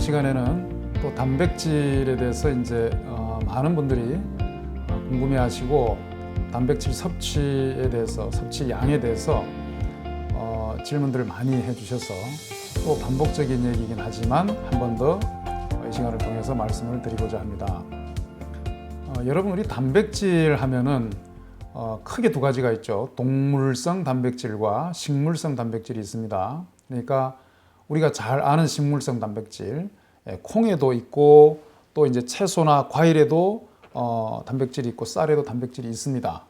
시간에는 또 단백질에 대해서 이제 어, 많은 분들이 어, 궁금해하시고 단백질 섭취에 대해서 섭취 양에 대해서 어, 질문들을 많이 해주셔서 또 반복적인 얘기이긴 하지만 한 번 더 이 시간을 통해서 말씀을 드리고자 합니다. 어, 여러분 우리 단백질 하면은 어, 크게 두 가지가 있죠. 동물성 단백질과 식물성 단백질이 있습니다. 그러니까 우리가 잘 아는 식물성 단백질, 예, 콩에도 있고 또 이제 채소나 과일에도 어, 단백질이 있고 쌀에도 단백질이 있습니다.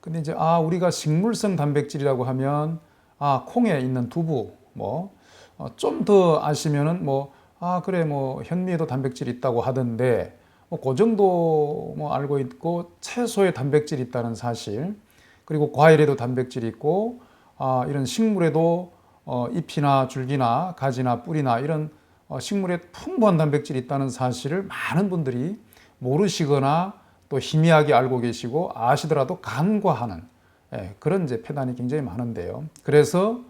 근데 이제 아 우리가 식물성 단백질이라고 하면 아 콩에 있는 두부 뭐좀 더 아시면은 뭐 아 그래 뭐 현미에도 단백질이 있다고 하던데 뭐그 정도 뭐 알고 있고 채소에 단백질이 있다는 사실 그리고 과일에도 단백질이 있고 아 이런 식물에도 어, 잎이나 줄기나 가지나 뿌리나 이런 어, 식물에 풍부한 단백질이 있다는 사실을 많은 분들이 모르시거나 또 희미하게 알고 계시고 아시더라도 간과하는 예, 그런 이제 폐단이 굉장히 많은데요. 그래서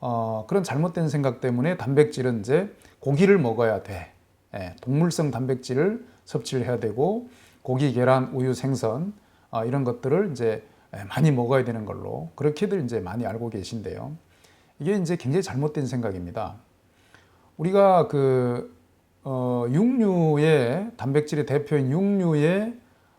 어, 그런 잘못된 생각 때문에 단백질은 이제 고기를 먹어야 돼. 예, 동물성 단백질을 섭취를 해야 되고 고기, 계란, 우유, 생선 어, 이런 것들을 이제 예, 많이 먹어야 되는 걸로 그렇게들 이제 많이 알고 계신데요. 이게 이제 굉장히 잘못된 생각입니다. 우리가 그 어, 육류의 단백질의 대표인 육류에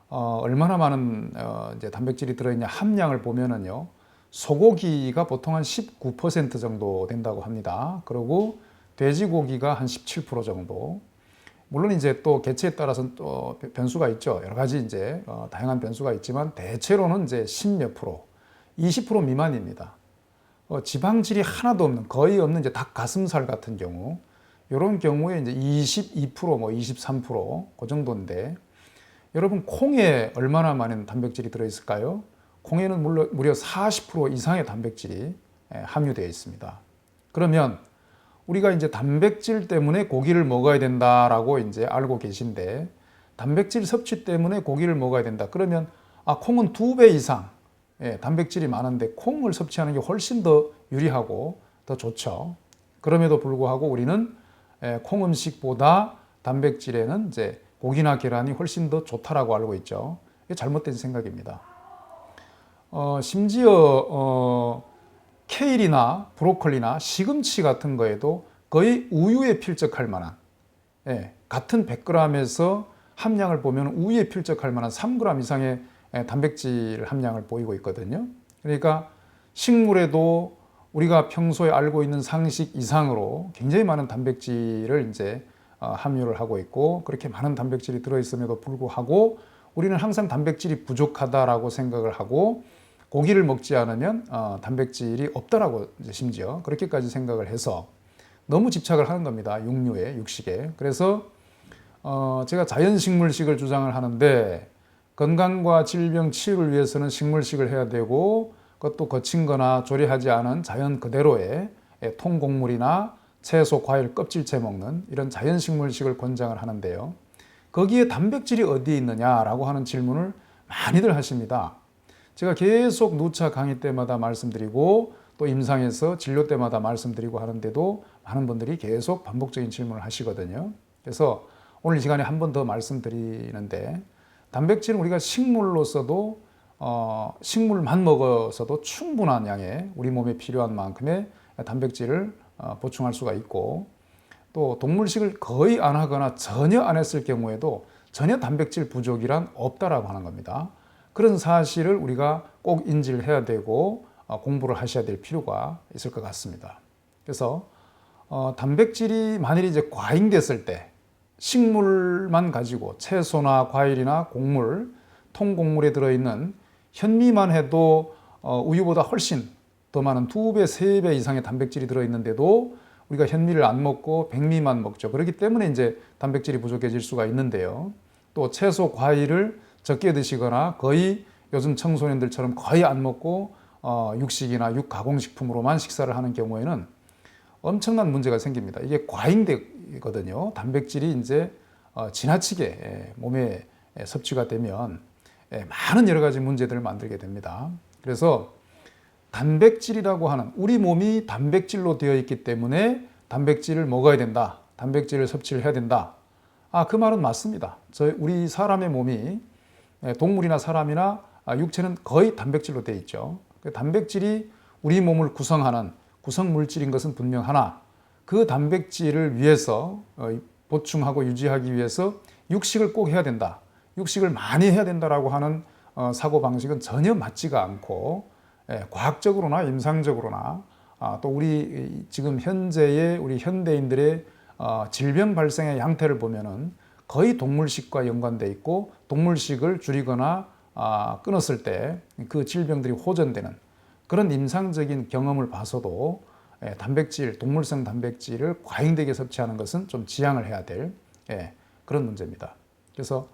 어, 얼마나 많은 어, 이제 단백질이 들어있냐 함량을 보면은요 소고기가 보통 한 19% 정도 된다고 합니다. 그리고 돼지고기가 한 17% 정도. 물론 이제 또 개체에 따라서는 또 변수가 있죠. 여러 가지 이제 어, 다양한 변수가 있지만 대체로는 이제 10몇 프로, 20% 미만입니다. 어, 지방질이 하나도 없는 거의 없는 이제 닭 가슴살 같은 경우 이런 경우에 이제 22%뭐 23%그 정도인데 여러분 콩에 얼마나 많은 단백질이 들어 있을까요? 콩에는 무려 40% 이상의 단백질이 예, 함유되어 있습니다. 그러면 우리가 이제 단백질 때문에 고기를 먹어야 된다라고 이제 알고 계신데 단백질 섭취 때문에 고기를 먹어야 된다. 그러면 아 콩은 두 배 이상 예, 단백질이 많은데 콩을 섭취하는 게 훨씬 더 유리하고 더 좋죠. 그럼에도 불구하고 우리는 예, 콩 음식보다 단백질에는 이제 고기나 계란이 훨씬 더 좋다라고 알고 있죠. 이게 잘못된 생각입니다. 어, 심지어 어, 케일이나 브로콜리나 시금치 같은 거에도 거의 우유에 필적할 만한 예, 같은 100g에서 함량을 보면 우유에 필적할 만한 3g 이상의 예, 단백질 함량을 보이고 있거든요. 그러니까 식물에도 우리가 평소에 알고 있는 상식 이상으로 굉장히 많은 단백질을 이제 어, 함유를 하고 있고 그렇게 많은 단백질이 들어있음에도 불구하고 우리는 항상 단백질이 부족하다라고 생각을 하고 고기를 먹지 않으면 어, 단백질이 없다라고 심지어 그렇게까지 생각을 해서 너무 집착을 하는 겁니다. 육류에 육식에. 그래서 어, 제가 자연식물식을 주장을 하는데 건강과 질병 치유를 위해서는 식물식을 해야 되고 그것도 거친 거나 조리하지 않은 자연 그대로의 예, 통곡물이나 채소, 과일, 껍질째 먹는 이런 자연식물식을 권장을 하는데요. 거기에 단백질이 어디에 있느냐라고 하는 질문을 많이들 하십니다. 제가 계속 누차 강의 때마다 말씀드리고 또 임상에서 진료 때마다 말씀드리고 하는데도 많은 분들이 계속 반복적인 질문을 하시거든요. 그래서 오늘 이 시간에 한 번 더 말씀드리는데 단백질은 우리가 식물로서도 어, 식물만 먹어서도 충분한 양의 우리 몸에 필요한 만큼의 단백질을 어, 보충할 수가 있고 또 동물식을 거의 안 하거나 전혀 안 했을 경우에도 전혀 단백질 부족이란 없다라고 하는 겁니다. 그런 사실을 우리가 꼭 인지를 해야 되고 어, 공부를 하셔야 될 필요가 있을 것 같습니다. 그래서 어, 단백질이 만일 이제 과잉됐을 때 식물만 가지고 채소나 과일이나 곡물, 통곡물에 들어있는 현미만 해도 어, 우유보다 훨씬 더 많은 두 배, 세 배 이상의 단백질이 들어있는데도 우리가 현미를 안 먹고 백미만 먹죠. 그렇기 때문에 이제 단백질이 부족해질 수가 있는데요. 또 채소, 과일을 적게 드시거나 거의 요즘 청소년들처럼 거의 안 먹고 어, 육식이나 육가공식품으로만 식사를 하는 경우에는 엄청난 문제가 생깁니다. 이게 과잉되거든요. 단백질이 이제 어, 지나치게 예, 몸에 섭취가 되면 예, 많은 여러 가지 문제들을 만들게 됩니다. 그래서 단백질이라고 하는 우리 몸이 단백질로 되어 있기 때문에 단백질을 먹어야 된다. 단백질을 섭취를 해야 된다. 아, 그 말은 맞습니다. 저 우리 사람의 몸이 예, 동물이나 사람이나 아, 육체는 거의 단백질로 되어 있죠. 그 단백질이 우리 몸을 구성하는 구성 물질인 것은 분명하나 그 단백질을 위해서 어, 보충하고 유지하기 위해서 육식을 꼭 해야 된다. 육식을 많이 해야 된다라고 하는 어, 사고 방식은 전혀 맞지가 않고 예, 과학적으로나 임상적으로나 아, 또 우리 지금 현재의 우리 현대인들의 어, 질병 발생의 양태를 보면은 거의 동물식과 연관돼 있고 동물식을 줄이거나 아, 끊었을 때 그 질병들이 호전되는 그런 임상적인 경험을 봐서도 예, 단백질, 동물성 단백질을 과잉되게 섭취하는 것은 좀 지양을 해야 될 예, 그런 문제입니다. 그래서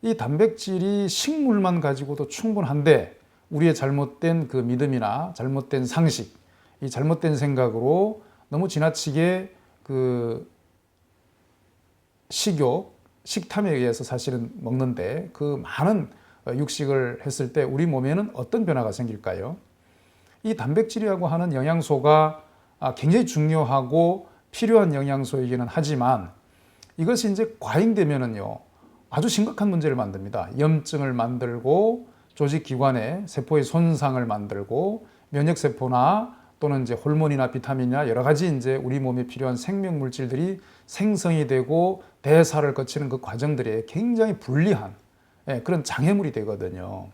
이 단백질이 식물만 가지고도 충분한데 우리의 잘못된 그 믿음이나 잘못된 상식, 이 잘못된 생각으로 너무 지나치게 그 식욕, 식탐에 의해서 사실은 먹는데 그 많은 육식을 했을 때 우리 몸에는 어떤 변화가 생길까요? 이 단백질이라고 하는 영양소가 아, 굉장히 중요하고 필요한 영양소이기는 하지만 이것이 이제 과잉되면은요 아주 심각한 문제를 만듭니다. 염증을 만들고 조직 기관에 세포의 손상을 만들고 면역 세포나 또는 이제 호르몬이나 비타민이나 여러 가지 이제 우리 몸에 필요한 생명 물질들이 생성이 되고 대사를 거치는 그 과정들이 굉장히 불리한 예, 그런 장애물이 되거든요.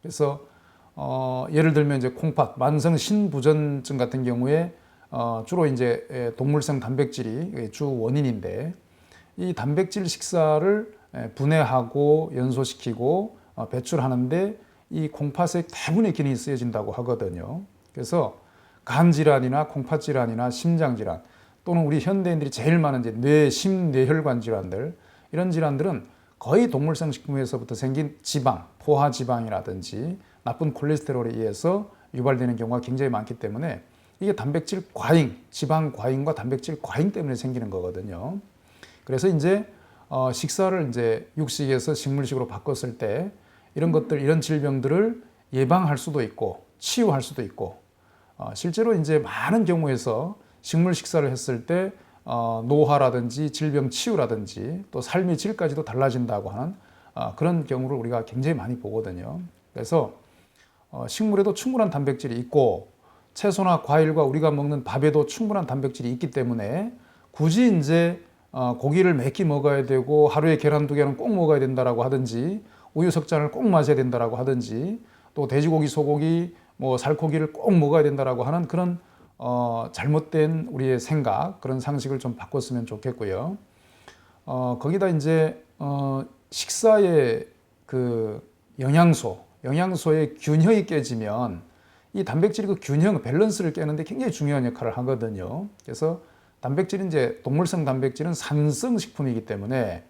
그래서 어, 예를 들면 이제 콩팥 만성 신부전증 같은 경우에 어, 주로 이제 예, 동물성 단백질이 주 원인인데 이 단백질 식사를 예, 분해하고 연소시키고 어, 배출하는데 이 콩팥의 대부분의 기능이 쓰여진다고 하거든요. 그래서 간 질환이나 콩팥 질환이나 심장 질환 또는 우리 현대인들이 제일 많은 이제 뇌, 심, 뇌혈관 질환들 이런 질환들은 거의 동물성 식품에서부터 생긴 지방, 포화 지방이라든지 나쁜 콜레스테롤에 의해서 유발되는 경우가 굉장히 많기 때문에 이게 단백질 과잉, 지방 과잉과 단백질 과잉 때문에 생기는 거거든요. 그래서 이제 어, 식사를 이제 육식에서 식물식으로 바꿨을 때 이런 것들, 이런 질병들을 예방할 수도 있고 치유할 수도 있고 어, 실제로 이제 많은 경우에서 식물 식사를 했을 때 어, 노화라든지 질병 치유라든지 또 삶의 질까지도 달라진다고 하는 어, 그런 경우를 우리가 굉장히 많이 보거든요. 그래서 어, 식물에도 충분한 단백질이 있고 채소나 과일과 우리가 먹는 밥에도 충분한 단백질이 있기 때문에 굳이 이제 어, 고기를 매끼 먹어야 되고 하루에 계란 두 개는 꼭 먹어야 된다라고 하든지 우유 석 잔을 꼭 마셔야 된다라고 하든지 또 돼지고기, 소고기, 뭐 살코기를 꼭 먹어야 된다라고 하는 그런 어, 잘못된 우리의 생각 그런 상식을 좀 바꿨으면 좋겠고요. 어, 거기다 이제 어, 식사의 그 영양소, 영양소의 균형이 깨지면 이 단백질이 그 균형, 밸런스를 깨는데 굉장히 중요한 역할을 하거든요. 그래서 단백질은 이제 동물성 단백질은 산성 식품이기 때문에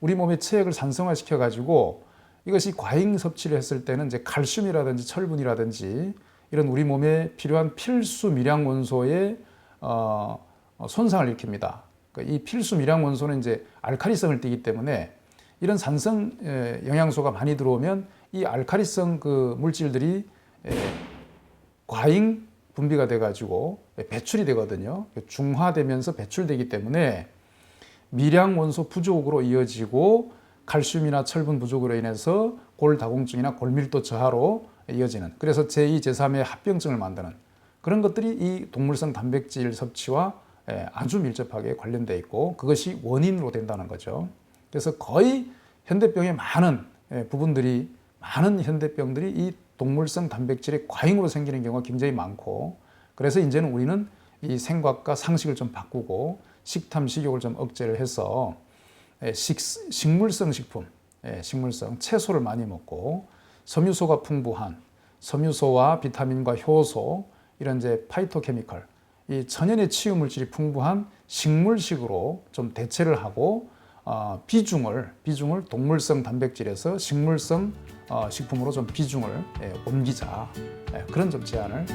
우리 몸의 체액을 산성화 시켜 가지고 이것이 과잉 섭취를 했을 때는 이제 칼슘이라든지 철분이라든지 이런 우리 몸에 필요한 필수 미량 원소의 어, 어, 손상을 일으킵니다. 그러니까 이 필수 미량 원소는 이제 알카리성을 띠기 때문에 이런 산성 에, 영양소가 많이 들어오면 이 알카리성 그 물질들이 에, 과잉 분비가 돼가지고 배출이 되거든요. 중화되면서 배출되기 때문에 미량 원소 부족으로 이어지고 칼슘이나 철분 부족으로 인해서 골다공증이나 골밀도 저하로 이어지는 그래서 제2, 제3의 합병증을 만드는 그런 것들이 이 동물성 단백질 섭취와 예, 아주 밀접하게 관련돼 있고 그것이 원인으로 된다는 거죠. 그래서 거의 현대병의 많은 예, 부분들이 많은 현대병들이 이 동물성 단백질의 과잉으로 생기는 경우가 굉장히 많고 그래서 이제는 우리는 이 생각과 상식을 좀 바꾸고 식탐 식욕을 좀 억제를 해서 예, 식, 식물성 식품, 식물성 채소를 많이 먹고 섬유소가 풍부한 섬유소와 비타민과 효소 이런 이제 파이토케미컬 이 천연의 치유 물질이 풍부한 식물식으로 좀 대체를 하고 어, 비중을 비중을 동물성 단백질에서 식물성 어, 식품으로 좀 비중을 예, 옮기자. 예, 그런 좀 제안을